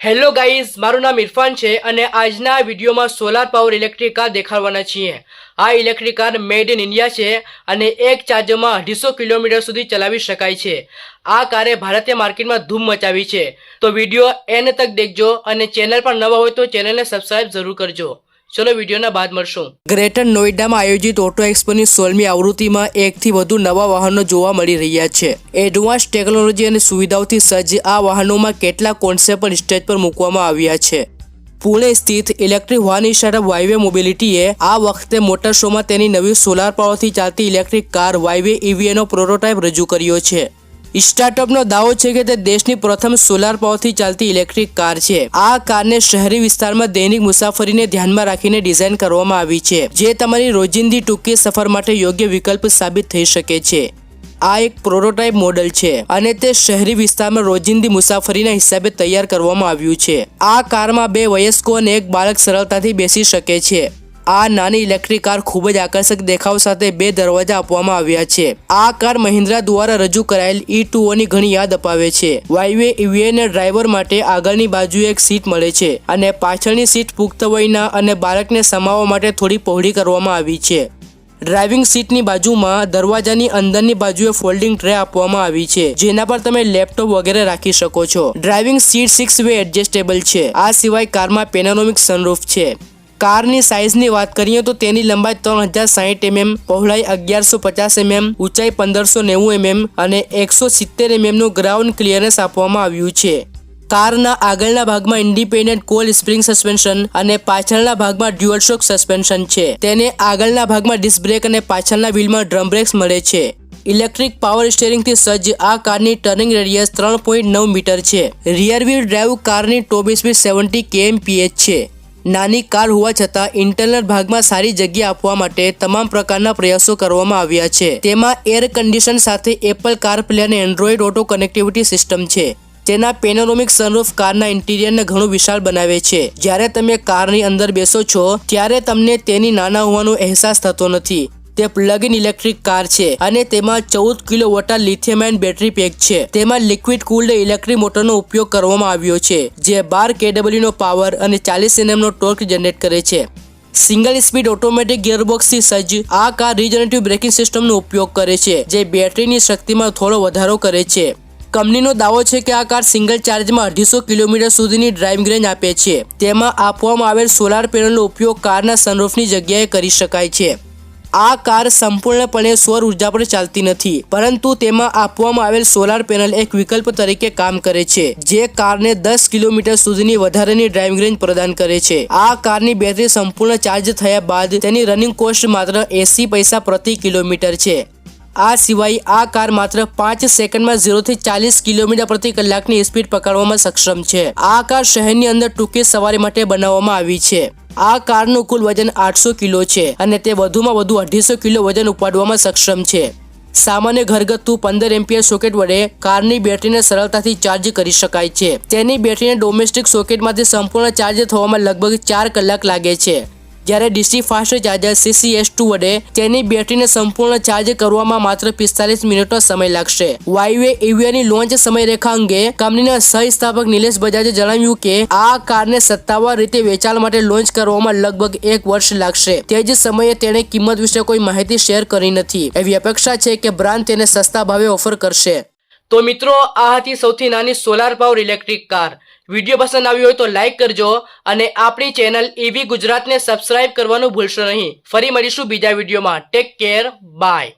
Hello guys, મારું નામ ઇરફાન છે અને આજના વિડીયોમાં સોલાર પાવર ઇલેક્ટ્રિક કાર દેખાડવાના છીએ. આ electric car made in India છે અને એક ચાર્જમાં અઢીસો કિલોમીટર સુધી ચલાવી શકાય છે. આ કારે ભારતીય માર્કેટમાં ધૂમ મચાવી છે. તો વીડિયો એન તક દેખજો અને ચેનલ પર નવા હોય તો ચેનલને સબસ્ક્રાઇબ જરૂર કરજો. ચલો વિડીયોના બાદ મળશું. ગ્રેટર નોઈડામાં આયોજિત ઓટો એક્સપોની સોળમી આવૃત્તિમાં એકથી વધુ નવા વાહનો જોવા મળી રહ્યા છે. એડવાન્સ ટેકનોલોજી અને સુવિધાઓથી સજ્જ આ વાહનોમાં કેટલાક કોન્સેપ્ટ પણ સ્ટેજ પર મૂકવામાં આવ્યા છે. પુણે સ્થિત ઇલેક્ટ્રિક વાહન સ્ટાર્ટઅપ વાયવે મોબિલિટીએ આ વખતે મોટર શોમાં તેની નવી સોલાર પાવરથી ચાલતી ઇલેક્ટ્રિક કાર વાયવે ઈવીએનો પ્રોટોટાઇપ રજૂ કર્યો છે. સ્ટાર્ટઅપનો દાવો છે કે તે દેશની પ્રથમ સોલાર પાવરથી ચાલતી ઇલેક્ટ્રિક કાર છે. આ કારને શહેરી વિસ્તારમાં દૈનિક મુસાફરીને ધ્યાનમાં રાખીને ડિઝાઇન કરવામાં આવી છે, જે તમારી રોજિંદી ટૂંકી સફર માટે યોગ્ય વિકલ્પ સાબિત થઈ શકે છે. આ એક પ્રોટોટાઇપ મોડલ છે અને તે શહેરી વિસ્તારમાં રોજિંદી મુસાફરીના હિસાબે તૈયાર કરવામાં આવ્યું છે. આ કારમાં બે વયસ્કો અને એક બાળક સરળતાથી બેસી શકે છે. આ નાની ઇલેક્ટ્રિક કાર ખૂબ જ આકર્ષક દેખાવ સાથે બે દરવાજા આપવામાં આવ્યા છે. આ કાર મહિન્દ્રા દ્વારા રજૂ કરાયેલ ઈ ટુઓની ઘણી યાદ અપાવે છે. વાયવે ઈવીએને ડ્રાઈવર માટે આગળની બાજુએ એક સીટ મળે છે અને પાછળની સીટ પુખ્ત વયના અને બાળકને સમાવવા માટે થોડી પહોળી કરવામાં આવી છે. ડ્રાઇવિંગ સીટની બાજુમાં દરવાજાની અંદરની બાજુએ ફોલ્ડિંગ ટ્રે આપવામાં આવી છે, જેના પર તમે લેપટોપ વગેરે રાખી શકો છો. Driving seat six way adjustable છે. આ સિવાય કારમાં પેનોનોમિક સનરૂફ છે. કારની સાઇઝની વાત કરીએ તો તેની લંબાઈ ત્રણ હજાર સાહીઠ એમએમ, પહોળાઈ અગિયારસો પચાસ એમએમ, ઊંચાઈ પંદરસો નેવું એમએમ અને એકસો સિત્તેર એમએમનું ગ્રાઉન્ડ ક્લિયરન્સ આપવામાં આવ્યું છે. કારના આગળના ભાગમાં ઇન્ડિપેન્ડન્ટ કોલ સ્પ્રિંગ સસ્પેન્શન અને પાછળના ભાગમાં ડ્યુઅલ શોક સસ્પેન્શન છે. તેને આગળના ભાગમાં ડિસ્ક બ્રેક અને પાછળના વ્હીલમાં ડ્રમ બ્રેક્સ મળે છે. ઇલેક્ટ્રિક પાવર સ્ટેરિંગથી સજ્જ આ કારની ટર્નિંગ રેડિયસ ત્રણ પોઈન્ટ નવ મીટર છે. રિયર વ્હીલ ડ્રાઈવ કારની ટોપ સ્પીડ સેવન્ટી કેએમપીએચ છે. નાની કાર હોવા છતાં ઇન્ટરનલ ભાગમાં સારી જગ્યા આપવા માટે તમામ પ્રકારના પ્રયાસો કરવામાં આવ્યા છે. તેમાં એર કન્ડિશન સાથે એપલ કારપ્લે અને એન્ડ્રોઇડ ઓટો કનેક્ટિવિટી સિસ્ટમ છે તેના પેનોરોમિક સનરૂફ કારના ઇન્ટિરિયરને ઘણું વિશાળ બનાવે છે. જ્યારે તમે કારની અંદર બેસો છો, ત્યારે તમને તેની નાના હોવાનો અહેસાસ થતો નથી. તે પ્લગ ઇન ઇલેક્ટ્રિક કાર છે અને તેમાં ચૌદ kilowatt lithium ion battery pack છે. તેમાં લિક્વિડ કુલ્ડ ઇલેક્ટ્રિક મોટરનો ઉપયોગ કરવામાં આવ્યો છે, જે બાર કેડબલ્યુ નો પાવર અને ચાલીસ નો ટોર્ક જનરેટ કરે છે. સિંગલ સ્પીડ ઓટોમેટિક ગિયરબોક્સથી સજ્જ, આ કાર રિજનરેટિવ બ્રેકિંગ સિસ્ટમનો ઉપયોગ કરે છે, જે બેટરીની શક્તિમાં થોડો વધારો કરે છે. કંપનીનો દાવો છે કે આ કાર સિંગલ ચાર્જમાં અઢીસો કિલોમીટર સુધીની ડ્રાઇવિંગ રેન્જ આપે છે. તેમાં આપવામાં આવેલ સોલાર પેનલનો ઉપયોગ કારના સનરૂફની જગ્યાએ કરી શકાય છે. આ કાર સંપૂર્ણપણે સૌર ઊર્જા પર ચાલતી નથી, પરંતુ તેમાં આપવામાં આવેલ સોલાર પેનલ એક વિકલ્પ તરીકે કામ કરે છે, જે કારને દસ કિલોમીટર સુધીની વધારાની ડ્રાઇવિંગ રેન્જ પ્રદાન કરે છે. આ કારની બેટરી સંપૂર્ણ ચાર્જ થયા બાદ તેની રનિંગ કોસ્ટ માત્ર એસી પૈસા પ્રતિ કિલોમીટર છે. આ સિવાય આ કાર માત્ર પાંચ સેકન્ડમાં ઝીરોથી ચાલીસ કિલોમીટર પ્રતિ કલાકની સ્પીડ પકડવામાં સક્ષમ છે. આ કાર શહેરની અંદર ટૂંકી સવારી માટે બનાવવામાં આવી છે. આ કારનું કુલ વજન આઠસો કિલો છે અને તે વધુમાં વધુ અઢીસો કિલો વજન ઉપાડવામાં સક્ષમ છે. સામાન્ય ઘરગથ્થુ પંદર એમ્પિયર સોકેટ વડે કારની બેટરીને સરળતાથી ચાર્જ કરી શકાય છે. તેની બેટરીને ડોમેસ્ટિક સોકેટમાંથી સંપૂર્ણ ચાર્જ થવામાં લગભગ ચાર કલાક લાગે છે. જ્યારે DC fast charger CCS two વડે તેની બેટરીને સંપૂર્ણ ચાર્જ કરવામાં માત્ર પિસ્તાલીસ મિનિટનો સમય લાગશે. વાયુએ ઈવીઆની લોન્ચ સમયરેખા અંગે કંપનીના સહસ્થાપક નિલેશ બજાજે જણાવ્યું કે, આ કારને સત્તાવાર રીતે વેચાણ માટે લોન્ચ કરવામાં લગભગ એક વર્ષ લાગશે. તે જ સમયે તેણે કિંમત વિશે કોઈ માહિતી શેર કરી નથી. એવી અપેક્ષા છે કે બ્રાન્ડ તેને સસ્તા ભાવે ઓફર કરશે. તો મિત્રો, આ હતી સૌથી નાની solar power electric car. Video પસંદ આવ્યો હોય તો લાઈક કરજો અને આપણી ચેનલ એવી ગુજરાતને સબસ્ક્રાઇબ કરવાનું ભૂલશો નહીં. ફરી મળીશું બીજા વિડીયોમાં. Take care bye